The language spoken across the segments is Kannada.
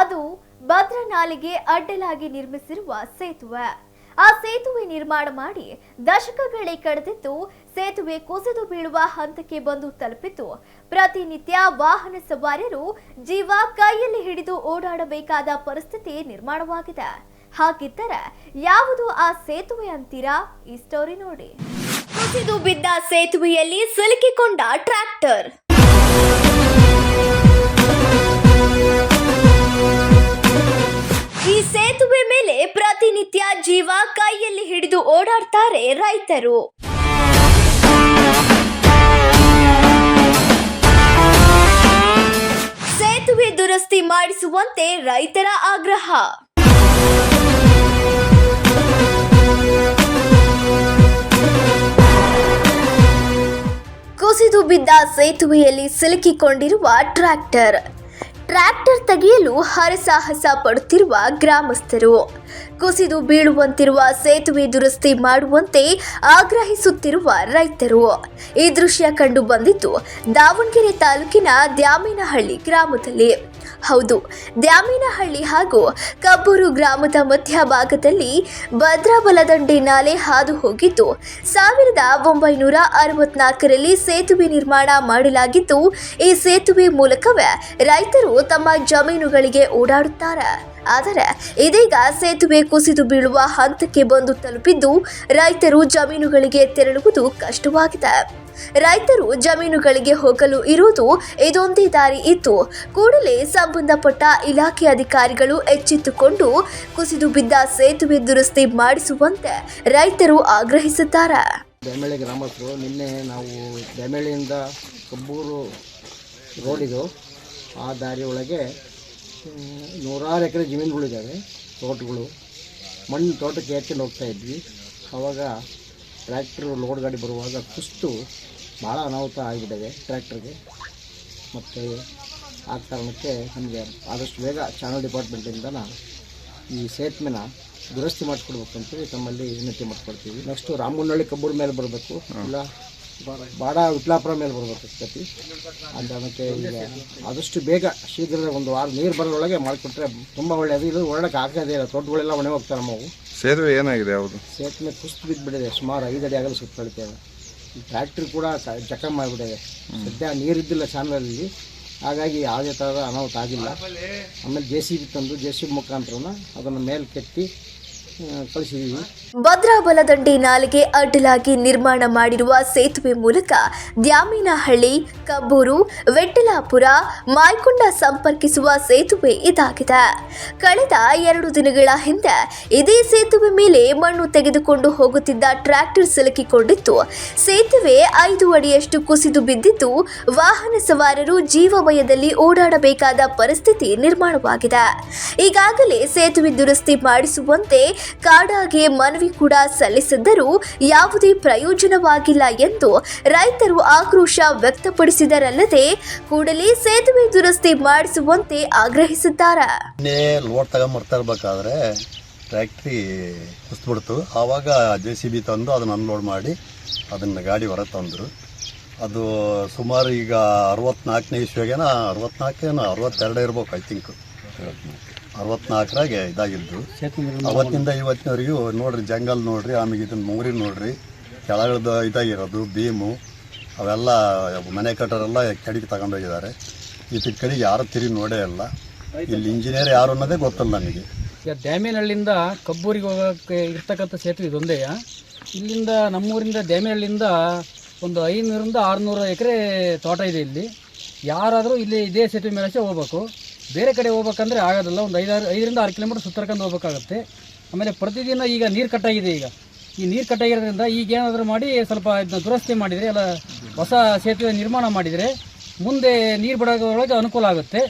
ಅದು ಭದ್ರನಾಲಿಗೆ ಅಡ್ಡಲಾಗಿ ನಿರ್ಮಿಸಿರುವ ಸೇತುವೆ. ಆ ಸೇತುವೆ ನಿರ್ಮಾಣ ಮಾಡಿ ದಶಕಗಳೇ ಕಳೆದಿದ್ದು ಸೇತುವೆ ಕುಸಿದು ಬೀಳುವ ಹಂತಕ್ಕೆ ಬಂದು ತಲುಪಿತು ಪ್ರತಿನಿತ್ಯ ವಾಹನ ಸವಾರರು ಜೀವ ಕೈಯಲ್ಲಿ ಹಿಡಿದು ಓಡಾಡಬೇಕಾದ ಪರಿಸ್ಥಿತಿ ನಿರ್ಮಾಣವಾಗಿದೆ. ಹಾಗಿದ್ದರೆ ಯಾವುದು ಆ ಸೇತುವೆ ಅಂತೀರಾ? ಈ ಸ್ಟೋರಿ ನೋಡಿ. ಕುಸಿದು ಬಿದ್ದ ಸೇತುವೆಯಲ್ಲಿ ಸಿಲುಕಿಕೊಂಡ ಟ್ರ್ಯಾಕ್ಟರ್. ರೈತರು. ಸೇತುವೆ ದುರಸ್ತಿ ಮಾಡಿಸುವಂತೆ ರೈತರ ಆಗ್ರಹ. ಕುಸಿದು ಬಿದ್ದ ಸೇತುವೆಯಲ್ಲಿ ಸಿಲುಕಿಕೊಂಡಿರುವ ಟ್ರ್ಯಾಕ್ಟರ್. ಟ್ರ್ಯಾಕ್ಟರ್ ತೆಗೆಯಲು ಹರಸಾಹಸ ಪಡುತ್ತಿರುವ ಗ್ರಾಮಸ್ಥರು. ಕುಸಿದು ಬೀಳುವಂತಿರುವ ಸೇತುವೆ ದುರಸ್ತಿ ಮಾಡುವಂತೆ ಆಗ್ರಹಿಸುತ್ತಿರುವ ರೈತರು. ಈ ದೃಶ್ಯ ಕಂಡು ಬಂದಿದ್ದು ದಾವಣಗೆರೆ ತಾಲೂಕಿನ ದ್ಯಾಮೇನಹಳ್ಳಿ ಗ್ರಾಮದಲ್ಲಿ. ಹೌದು. ದ್ಯಾಮಿನಹಳ್ಳಿ ಹಾಗೂ ಕಬ್ಬೂರು ಗ್ರಾಮದ ಮಧ್ಯಭಾಗದಲ್ಲಿ ಭದ್ರಾ ಬಲದಂಡೆ ನಾಲೆ ಹಾದು ಹೋಗಿದ್ದು, ಸಾವಿರದ ಒಂಬೈನೂರ ಅರವತ್ನಾಲ್ಕರಲ್ಲಿ ಸೇತುವೆ ನಿರ್ಮಾಣ ಮಾಡಲಾಗಿದ್ದು, ಈ ಸೇತುವೆ ಮೂಲಕವೇ ರೈತರು ತಮ್ಮ ಜಮೀನುಗಳಿಗೆ ಓಡಾಡುತ್ತಾರೆ. ಆದರೆ, ಇದೀಗ ಸೇತುವೆ ಕುಸಿದು ಬೀಳುವ ಹಂತಕ್ಕೆ ಬಂದು ತಲುಪಿದ್ದು, ರೈತರು ಜಮೀನುಗಳಿಗೆ ತೆರಳುವುದು ಕಷ್ಟವಾಗಿದೆ. ರೈತರು ಜಮೀನುಗಳಿಗೆ ಹೋಗಲು ಇರುವುದು ಇದೊಂದೇ ದಾರಿ ಇತ್ತು. ಕೂಡಲೇ ಸಂಬಂಧಪಟ್ಟ ಇಲಾಖೆ ಅಧಿಕಾರಿಗಳು ಎಚ್ಚೆತ್ತುಕೊಂಡು ಕುಸಿದು ಬಿದ್ದ ಸೇತುವೆ ದುರಸ್ತಿ ಮಾಡಿಸುವಂತೆ ರೈತರು ಆಗ್ರಹಿಸುತ್ತಾರೆ. ಬೆಮೆಳ್ಳಿ ಗ್ರಾಮಸ್ಥರು, ನಿನ್ನೆ ನಾವು ಬೆಮೆಳ್ಳಿಯಿಂದ ಕಬ್ಬೂರು ರೋಡಿದು ಆ ದಾರಿ ಒಳಗೆ ನೂರಾರು ಎಕರೆ ಜಮೀನುಗಳಿದ್ದಾವೆ ತೋಟಗಳು. ಮಣ್ಣು ತೋಟಕ್ಕೆ ಎತ್ತಿ ಹೋಗ್ತಾ ಇದ್ವಿ. ಆವಾಗ ಟ್ರ್ಯಾಕ್ಟ್ರು ಲೋಡ್ ಗಾಡಿ ಬರುವಾಗ ಕುಸ್ತು ಭಾಳ ಅನಾಹುತ ಆಗಿಬಿಟ್ಟಿದೆ ಟ್ರ್ಯಾಕ್ಟ್ರಿಗೆ. ಮತ್ತು ಆ ಕಾರಣಕ್ಕೆ ನಮಗೆ ಆದಷ್ಟು ಬೇಗ ಚಾನಲ್ ಡಿಪಾರ್ಟ್ಮೆಂಟಿಂದ ಈ ಸೇತುವೆನ ದುರಸ್ತಿ ಮಾಡಿಸ್ಕೊಡ್ಬೇಕು ಅಂತೇಳಿ ತಮ್ಮಲ್ಲಿ ವಿನಂತಿ ಮಾಡ್ಕೊಡ್ತೀವಿ ನೆಕ್ಸ್ಟು ರಾಮನಹಳ್ಳಿ ಕಬ್ಬೂರ್ ಮೇಲೆ ಬರಬೇಕು. ಇಲ್ಲ ಬಾಡ ವಿಟ್ಲಾಪುರ ಮೇಲೆ ಬರಬೇಕು ಅಂತ. ಅದಕ್ಕೆ ಈಗ ಆದಷ್ಟು ಬೇಗ ಶೀಘ್ರದ ಒಂದು ವಾರ ನೀರು ಬರೋಳಗೆ ಮಾಡಿಕೊಟ್ರೆ ತುಂಬ ಒಳ್ಳೆಯದು ಇದು ಒಳ್ಳೆಕ್ಕೆ ಆಗದೇ ಇಲ್ಲ. ತೋಟಗಳೆಲ್ಲ ಒಣೆ ಹೋಗ್ತಾರೆ ನಮ್ಮವು ಸೇತುವೆ ಏನಾಗಿದೆ ಅವರು ಸೇತುವೆ ಕುಸ್ತು ಬಿದ್ದುಬಿಟ್ಟಿದೆ ಸುಮಾರು ಐದು ಅಡಿ ಆಗಲು ಸುತ್ತ ಟ್ರ್ಯಾಕ್ಟ್ರಿ ಕೂಡ ಜಕಮ್ ಜಖಮ್ ಮಾಡಿಬಿಟ್ಟಿದೆ ಸದ್ಯ ನೀರಿದ್ದಿಲ್ಲ ಚಾನಲಲ್ಲಿ ಹಾಗಾಗಿ ಯಾವುದೇ ಥರದ ಅನಾಹುತ ಆಗಿಲ್ಲ. ಆಮೇಲೆ ಜೆ ಸಿ ಬಿ ತಂದು ಜೆ ಸಿ ಬಿ ಮುಖಾಂತರನ ಅದನ್ನು ಮೇಲೆ ಕೆತ್ತಿ ಕಳಿಸಿದ್ದೀವಿ ಭದ್ರಾ ಬಲದಂಡೆ ನಾಲೆಗೆ ಅಡ್ಡಲಾಗಿ ನಿರ್ಮಾಣ ಮಾಡಿರುವ ಸೇತುವೆ ಮೂಲಕ ದ್ಯಾಮಿನಹಳ್ಳಿ, ಕಬ್ಬೂರು, ವೆಟ್ಟಲಾಪುರ, ಮಾಯ್ಕೊಂಡ ಸಂಪರ್ಕಿಸುವ ಸೇತುವೆ ಇದಾಗಿದೆ. ಕಳೆದ ಎರಡು ದಿನಗಳ ಹಿಂದೆ ಇದೇ ಸೇತುವೆ ಮೇಲೆ ಮಣ್ಣು ತೆಗೆದುಕೊಂಡು ಹೋಗುತ್ತಿದ್ದ ಟ್ರ್ಯಾಕ್ಟರ್ ಸಿಲುಕಿಕೊಂಡಿತ್ತು. ಸೇತುವೆ ಐದು ಅಡಿಯಷ್ಟು ಕುಸಿದು ಬಿದ್ದಿದ್ದು, ವಾಹನ ಸವಾರರು ಜೀವಭಯದಲ್ಲಿ ಓಡಾಡಬೇಕಾದ ಪರಿಸ್ಥಿತಿ ನಿರ್ಮಾಣವಾಗಿದೆ. ಈಗಾಗಲೇ ಸೇತುವೆ ದುರಸ್ತಿ ಮಾಡಿಸುವಂತೆ ಕಾಡಾಗೆ ಮನವಿ ಕೂಡ ಸಲ್ಲಿಸಿದ್ದರೂ ಯಾವುದೇ ಪ್ರಯೋಜನವಾಗಿಲ್ಲ ಎಂದು ರೈತರು ಆಕ್ರೋಶ ವ್ಯಕ್ತಪಡಿಸಿದರಲ್ಲದೆ ಕೂಡಲೇ ಸೇತುವೆ ದುರಸ್ತಿ ಮಾಡಿಸುವಂತೆ ಆಗ್ರಹಿಸಿದ್ದಾರೆ. ಲೋಡ್ ತಗೊಂಬರ್ತಾ ಇರ್ಬೇಕಾದ್ರೆ ಟ್ರ್ಯಾಕ್ಟ್ರಿ ಕುಸ್ಬಿಡ್ತು ಆವಾಗ ಜೆ ಸಿ ಬಿ ತಂದು ಅದನ್ನು ಅನ್ಲೋಡ್ ಮಾಡಿ ಅದನ್ನು ಗಾಡಿ ಹೊರ ತಂದರು. ಅದು ಸುಮಾರು ಈಗ ಅರವತ್ತ್ನಾಲ್ಕನೇ ಇಸ್ವಿಗೇನ, ಅರವತ್ನಾಲ್ಕೇನೋ ಅರವತ್ತೆರಡು ಇರ್ಬೇಕು ಐ ಥಿಂಕ್ ಅರವತ್ನಾಲ್ಕರಾಗೆ ಇದಾಗಿದ್ದು. ಅವತ್ತಿಂದ ಇವತ್ತಿನವರೆಗೂ ನೋಡ್ರಿ ಜಂಗಲ್ ನೋಡ್ರಿ ಆಮೇಲೆ ಇದನ್ನ ಮೂರಿ ನೋಡ್ರಿ ಕೆಳಗಡೆ ಇದಾಗಿರೋದು ಭೀಮು ಅವೆಲ್ಲ ಮನೆ ಕಟ್ಟೋರೆಲ್ಲ ಕಡೆಗೆ ತಗೊಂಡೋಗಿದ್ದಾರೆ ಇದ್ರ ಕಡೆಗೆ ಯಾರು ತಿರುಗಿ ನೋಡೇ ಇಲ್ಲ. ಇಲ್ಲಿ ಇಂಜಿನಿಯರ್ ಯಾರು ಅನ್ನೋದೇ ಗೊತ್ತಿಲ್ಲ ನನಗೆ ಈಗ ದ್ಯಾಮೇನಹಳ್ಳಿಯಿಂದ ಕಬ್ಬೂರಿಗೆ ಹೋಗೋಕ್ಕೆ ಇರ್ತಕ್ಕಂಥ ಸೇತುವೆ ಇದೊಂದೇ ಇಲ್ಲಿಂದ ನಮ್ಮೂರಿಂದ ದ್ಯಾಮೇನಹಳ್ಳಿಯಿಂದ ಒಂದು ಐನೂರಿಂದ ಆರುನೂರು ಎಕರೆ ತೋಟ ಇದೆ ಇಲ್ಲಿ. ಯಾರಾದರೂ ಇಲ್ಲಿ ಇದೇ ಸೇತುವೆ ಮೇಲೆ ಹೋಗ್ಬೇಕು. ಬೇರೆ ಕಡೆ ಹೋಗ್ಬೇಕಂದ್ರೆ ಆಗೋದಿಲ್ಲ. ಒಂದು ಐದಾರು ಐದರಿಂದ ಆರು ಕಿಲೋಮೀಟರ್ ಸುತ್ತರ್ಕೊಂಡು ಹೋಗ್ಬೇಕಾಗತ್ತೆ. ಆಮೇಲೆ ಪ್ರತಿದಿನ ಈಗ ನೀರು ಕಟ್ಟಾಗಿದೆ ಈಗ. ಈ ನೀರು ಕಟ್ಟಾಗಿರೋದ್ರಿಂದ ಈಗ ಏನಾದರೂ ಮಾಡಿ ಸ್ವಲ್ಪ ಇದನ್ನ ದುರಸ್ತಿ ಮಾಡಿದರೆ, ಎಲ್ಲ ಹೊಸ ಸೇತುವೆ ನಿರ್ಮಾಣ ಮಾಡಿದರೆ ಮುಂದೆ ನೀರು ಬಿಡೋದ್ರೊಳಗೆ ಅನುಕೂಲ ಆಗುತ್ತೆ.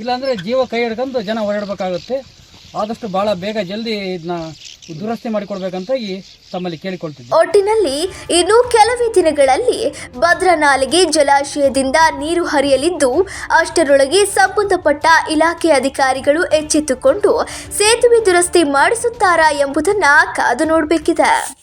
ಇಲ್ಲಾಂದರೆ ಜೀವ ಕೈ ಹಿಡ್ಕೊಂಡು ಜನ ಓಡಾಡಬೇಕಾಗುತ್ತೆ. ಆದಷ್ಟು ಭಾಳ ಬೇಗ ಜಲ್ದಿ ಇದನ್ನ ದುರಸ್ತಿ ಮಾಡಿಕೊಡ್ಬೇಕಂತಾಗಿ ತಮ್ಮಲ್ಲಿ ಕೇಳಿಕೊಳ್ತಿದ್ದೆ. ಒಟ್ಟಿನಲ್ಲಿ ಇನ್ನು ಕೆಲವೇ ದಿನಗಳಲ್ಲಿ ಭದ್ರಾ ನಾಲೆಗೆ ಜಲಾಶಯದಿಂದ ನೀರು ಹರಿಯಲಿದ್ದು, ಅಷ್ಟರೊಳಗೆ ಸಂಬಂಧಪಟ್ಟ ಇಲಾಖೆ ಅಧಿಕಾರಿಗಳು ಎಚ್ಚೆತ್ತುಕೊಂಡು ಸೇತುವೆ ದುರಸ್ತಿ ಮಾಡಿಸುತ್ತಾರಾ ಎಂಬುದನ್ನ ಕಾದು ನೋಡಬೇಕಿದೆ.